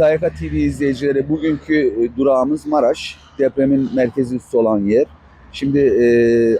KYK TV izleyicileri bugünkü e, durağımız Maraş. Depremin merkezi üssü olan yer. Şimdi e,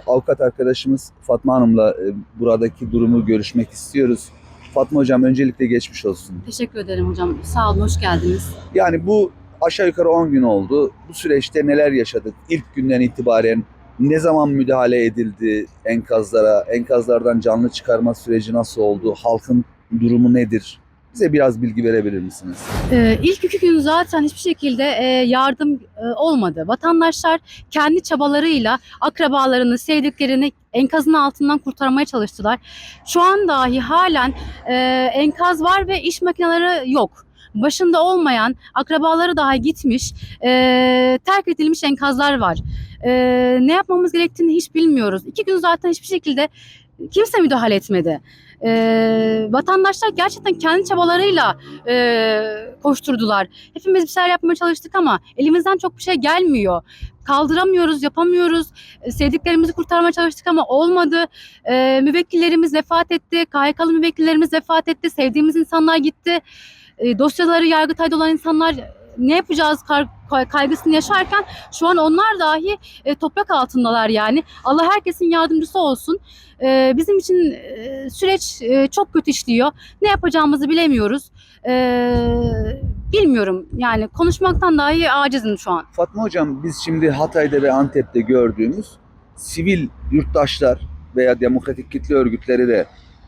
avukat arkadaşımız Fatma Hanım'la e, buradaki durumu görüşmek istiyoruz. Fatma Hocam öncelikle geçmiş olsun. Teşekkür ederim hocam. Sağ olun, hoş geldiniz. Yani bu aşağı yukarı 10 gün oldu. Bu süreçte neler yaşadık? İlk günden itibaren ne zaman müdahale edildi enkazlara? Enkazlardan canlı çıkarma süreci nasıl oldu? Halkın durumu nedir? Bize biraz bilgi verebilir misiniz? Ee, ilk iki gün zaten hiçbir şekilde e, yardım e, olmadı. Vatandaşlar kendi çabalarıyla akrabalarını, sevdiklerini enkazın altından kurtarmaya çalıştılar. Şu an dahi halen e, enkaz var ve iş makineleri yok. Başında olmayan, akrabaları dahi gitmiş, e, terk edilmiş enkazlar var. E, ne yapmamız gerektiğini hiç bilmiyoruz. İki gün zaten hiçbir şekilde kimse müdahale etmedi. E, vatandaşlar gerçekten kendi çabalarıyla e, koşturdular. Hepimiz bir şeyler yapmaya çalıştık ama elimizden çok bir şey gelmiyor. Kaldıramıyoruz, yapamıyoruz. Sevdiklerimizi kurtarmaya çalıştık ama olmadı. E, müvekkillerimiz vefat etti. KHK'lı müvekkillerimiz vefat etti. Sevdiğimiz insanlar gitti. E, dosyaları Yargıtay'da olan insanlar ne yapacağız kaygısını yaşarken şu an onlar dahi e, toprak altındalar yani. Allah herkesin yardımcısı olsun. E, bizim için e, süreç e, çok kötü işliyor. Ne yapacağımızı bilemiyoruz. E, bilmiyorum yani konuşmaktan dahi acizim şu an. Fatma Hocam biz şimdi Hatay'da ve Antep'te gördüğümüz sivil yurttaşlar veya demokratik kitle örgütleri de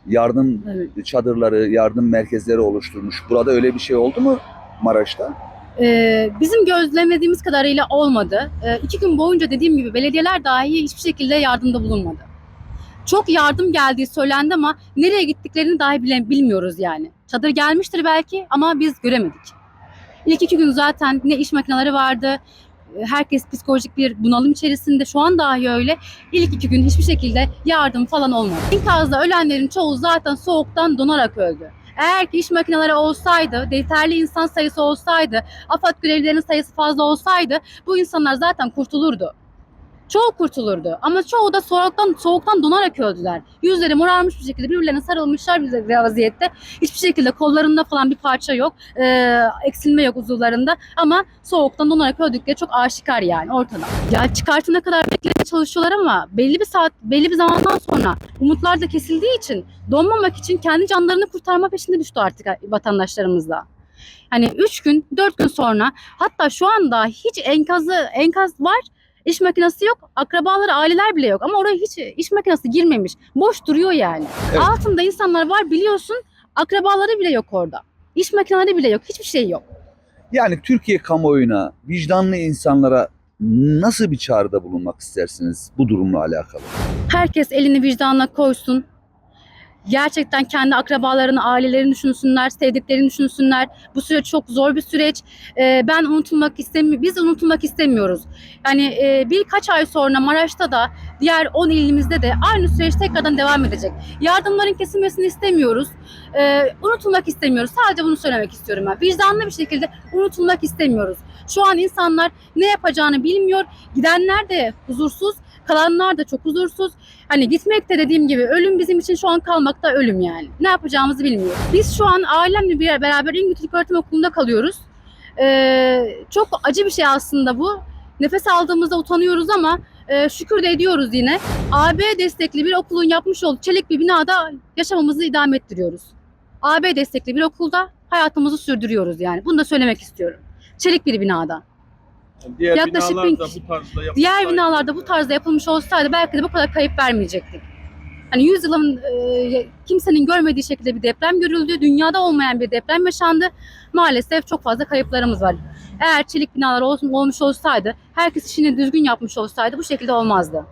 yardım Evet. çadırları, yardım merkezleri oluşturmuş. Burada öyle bir şey oldu mu Maraş'ta? Ee, bizim gözlemlediğimiz kadarıyla olmadı. Ee, iki gün boyunca dediğim gibi belediyeler dahi hiçbir şekilde yardımda bulunmadı. Çok yardım geldiği söylendi ama nereye gittiklerini dahi bile bilmiyoruz yani. Çadır gelmiştir belki ama biz göremedik. İlk iki gün zaten ne iş makineleri vardı, herkes psikolojik bir bunalım içerisinde. Şu an dahi öyle. İlk iki gün hiçbir şekilde yardım falan olmadı. İnkazda ölenlerin çoğu zaten soğuktan donarak öldü. Eğer ki iş makineleri olsaydı, yeterli insan sayısı olsaydı, AFAD görevlilerinin sayısı fazla olsaydı bu insanlar zaten kurtulurdu. Çoğu kurtulurdu ama çoğu da soğuktan, soğuktan donarak öldüler. Yüzleri morarmış bir şekilde birbirlerine sarılmışlar bir vaziyette. Hiçbir şekilde kollarında falan bir parça yok, ee, eksilme yok uzuvlarında ama soğuktan donarak öldükleri çok aşikar yani ortada. Ya çıkartana kadar beklemeye çalışıyorlar ama belli bir saat, belli bir zamandan sonra umutlar da kesildiği için donmamak için kendi canlarını kurtarma peşinde düştü artık vatandaşlarımız da. Hani 3 gün, 4 gün sonra hatta şu anda hiç enkazı enkaz var. İş makinesi yok. Akrabaları, aileler bile yok. Ama oraya hiç iş makinesi girmemiş. Boş duruyor yani. Evet. Altında insanlar var biliyorsun. Akrabaları bile yok orada. İş makineleri bile yok. Hiçbir şey yok. Yani Türkiye kamuoyuna, vicdanlı insanlara nasıl bir çağrıda bulunmak istersiniz bu durumla alakalı? Herkes elini vicdanına koysun. Gerçekten kendi akrabalarını, ailelerini düşünsünler, sevdiklerini düşünsünler. Bu süreç çok zor bir süreç. Ee, ben unutulmak istemiyorum. Biz unutulmak istemiyoruz. Yani e, birkaç ay sonra Maraş'ta da diğer 10 ilimizde de aynı süreç tekrardan devam edecek. Yardımların kesilmesini istemiyoruz. Ee, unutulmak istemiyoruz. Sadece bunu söylemek istiyorum ben. Vicdanlı bir şekilde unutulmak istemiyoruz. Şu an insanlar ne yapacağını bilmiyor. Gidenler de huzursuz, kalanlar da çok huzursuz. Hani gitmek de dediğim gibi ölüm bizim için şu an kalmakta ölüm yani. Ne yapacağımızı bilmiyoruz. Biz şu an ailemle bir beraber İngiliz Öğretim Okulu'nda kalıyoruz. Ee, çok acı bir şey aslında bu. Nefes aldığımızda utanıyoruz ama e, şükür de ediyoruz yine. AB destekli bir okulun yapmış olduğu çelik bir binada yaşamamızı idame ettiriyoruz. AB destekli bir okulda hayatımızı sürdürüyoruz yani. Bunu da söylemek istiyorum. Çelik bir binada. Diğer Yaklaşık binalar bin bu tarzda yapılsaydı. Diğer binalarda bu tarzda yapılmış olsaydı belki de bu kadar kayıp vermeyecektik. Hani yüzyılın e, kimsenin görmediği şekilde bir deprem görüldü. Dünyada olmayan bir deprem yaşandı. Maalesef çok fazla kayıplarımız var. Eğer çelik binalar olmuş olsaydı, herkes işini düzgün yapmış olsaydı bu şekilde olmazdı.